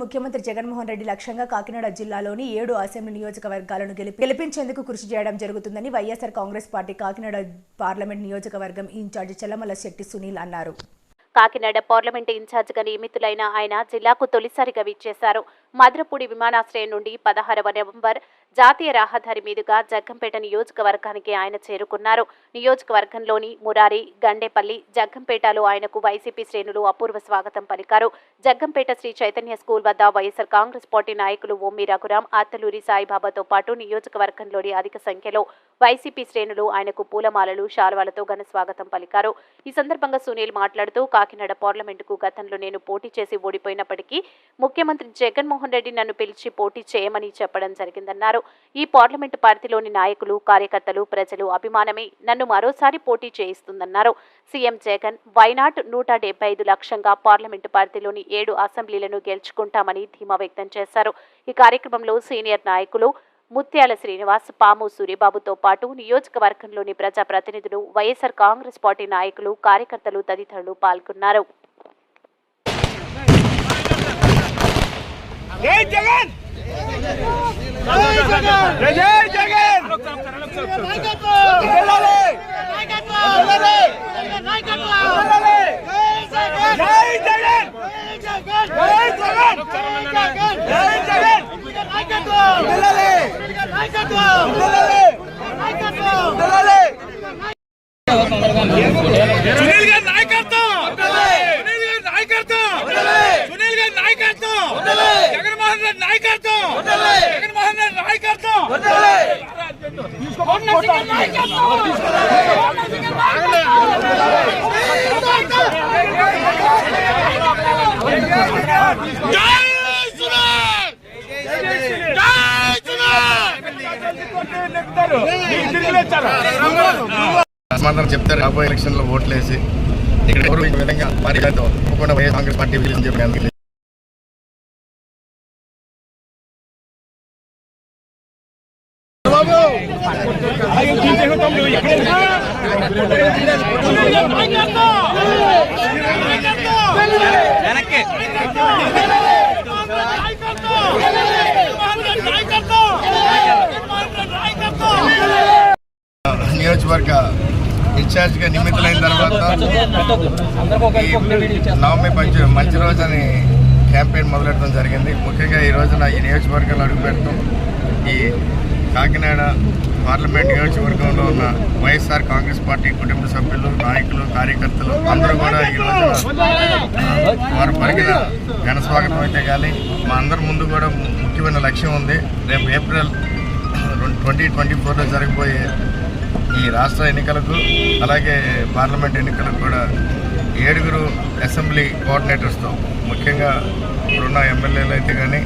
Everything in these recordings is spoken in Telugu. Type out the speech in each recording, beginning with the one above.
ముఖ్యమంత్రి జగన్మోహన్ రెడ్డి లక్ష్యంగా కాకినాడ జిల్లాలోని ఏడు అసెంబ్లీ నియోజకవర్గాలను గెలిపించేందుకు కృషి చేయడం జరుగుతుందని YSR Congress party Kakinada parliament నియోజకవర్గం ఇన్ఛార్జి చెల్లమల శెట్టి సునీల్ అన్నారు. కాకినాడ పార్లమెంట్ ఇన్ఛార్జిగా నియమితులైన ఆయన జిల్లాకు తొలిసారిగా విచ్చేశారు. మద్రపూడి విమానాశ్రయం నుండి పదహారవ నవంబర్ జాతీయ రహదారి మీదుగా జగ్గంపేట నియోజకవర్గానికి ఆయన చేరుకున్నారు. నియోజకవర్గంలోని మురారి గండేపల్లి జగ్గంపేటలో ఆయనకు వైసీపీ శ్రేణులు అపూర్వ స్వాగతం పలికారు. జగ్గంపేట శ్రీ చైతన్య స్కూల్ వద్ద వైఎస్ఆర్ కాంగ్రెస్ పార్టీ నాయకులు ఓమ్మి రఘురాం అత్తలూరి సాయిబాబాతో పాటు నియోజకవర్గంలోని అధిక సంఖ్యలో వైసీపీ శ్రేణులు ఆయనకు పూలమాలలు శాల్వాలతో ఘన స్వాగతం పలికారు. ఈ సందర్భంగా సునీల్ మాట్లాడుతూ కాకినాడ పార్లమెంటుకు గతంలో నేను పోటీ చేసి ఓడిపోయినప్పటికీ ముఖ్యమంత్రి జగన్మోహన్ రెడ్డి నన్ను పిలిచి పోటీ చేయమని చెప్పడం జరిగిందన్నారు. ఈ పార్లమెంటు పార్టీలోని నాయకులు కార్యకర్తలు ప్రజలు అభిమానమే నన్ను మరోసారి పోటీ చేయిస్తుందన్నారు. సీఎం జగన్ వైనాట్ నూట డెబ్బై ఐదు లక్షంగా పార్లమెంటు పార్టీలోని ఏడు అసెంబ్లీలను గెలుచుకుంటామని ధీమా వ్యక్తం చేశారు. ఈ కార్యక్రమంలో సీనియర్ నాయకులు ముత్యాల శ్రీనివాస్ పాము సూర్యబాబుతో పాటు నియోజకవర్గంలోని ప్రజాప్రతినిధులు వైఎస్ఆర్ కాంగ్రెస్ పార్టీ నాయకులు కార్యకర్తలు తదితరులు పాల్గొన్నారు. జగన్! జై జగన్! సునీల్ గారి నాయకత్వం సునీల్ గారి నాయకత్వం సునీల్ గారి నాయకత్వం జగన్మోహన్ రెడ్డి నాయకత్వం జగన్మోహన్ రెడ్డి నాయకత్వం సమాధానం చెప్తారు రాబోయే ఎలక్షన్లో ఓట్లేసి ఇక్కడ ఎవరు ఈ విధంగా భారీ కాంగ్రెస్ పార్టీ విజయం చెప్పి అందుకు నియోజకవర్గ ఇన్ఛార్జ్గా నియమితులైన తర్వాత ఈ నవమి పంచ మంచి రోజు అని క్యాంపెయిన్ మొదలెట్టడం జరిగింది. ముఖ్యంగా ఈ రోజున ఈ నియోజకవర్గంలో అడుగుపెట్టడం ఈ కాకినాడ పార్లమెంట్ నియోజకవర్గంలో ఉన్న వైఎస్ఆర్ కాంగ్రెస్ పార్టీ కుటుంబ సభ్యులు నాయకులు కార్యకర్తలు అందరూ కూడా ఈరోజు వారు పలికిన ఘన స్వాగతం అయితే కానీ మా అందరి ముందు కూడా ముఖ్యమైన లక్ష్యం ఉంది. రేపు ఏప్రిల్ ట్వంటీ ట్వంటీ ఫోర్లో జరగబోయే ఈ రాష్ట్ర ఎన్నికలకు అలాగే పార్లమెంట్ ఎన్నికలకు కూడా ఏడుగురు అసెంబ్లీ కోఆర్డినేటర్స్తో ముఖ్యంగా ఇప్పుడున్న ఎమ్మెల్యేలు అయితే కానీ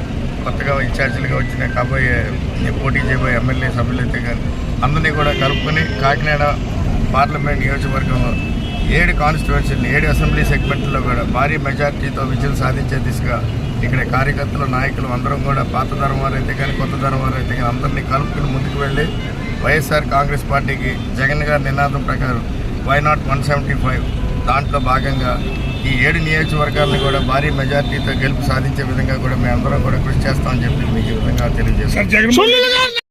కొత్తగా ఇన్ఛార్జీలుగా వచ్చిన కాబోయే పోటీ చేయబోయే ఎమ్మెల్యే సభ్యులైతే కానీ అందరినీ కూడా కలుపుకొని కాకినాడ పార్లమెంట్ నియోజకవర్గంలో ఏడు కాన్స్టిట్యున్సీలు ఏడు అసెంబ్లీ సెగ్మెంట్లో కూడా భారీ మెజార్టీతో విజయం సాధించే దిశగా ఇక్కడ కార్యకర్తలు నాయకులు అందరం కూడా పాత తరం వారు అయితే కానీ కొత్త తరం వారు అయితే కానీ అందరినీ కలుపుకుని ముందుకు వెళ్ళి వైఎస్ఆర్ కాంగ్రెస్ పార్టీకి జగన్ గారి నినాదం ప్రకారం why not one seventy five దాంట్లో భాగంగా ఈ ఏడు నియోజకవర్గాలను కూడా భారీ మెజార్టీతో గెలుపు సాధించే విధంగా కూడా మేము అందరం కూడా కృషి చేస్తామని చెప్పి మీకు ఈ విధంగా తెలియజేస్తాం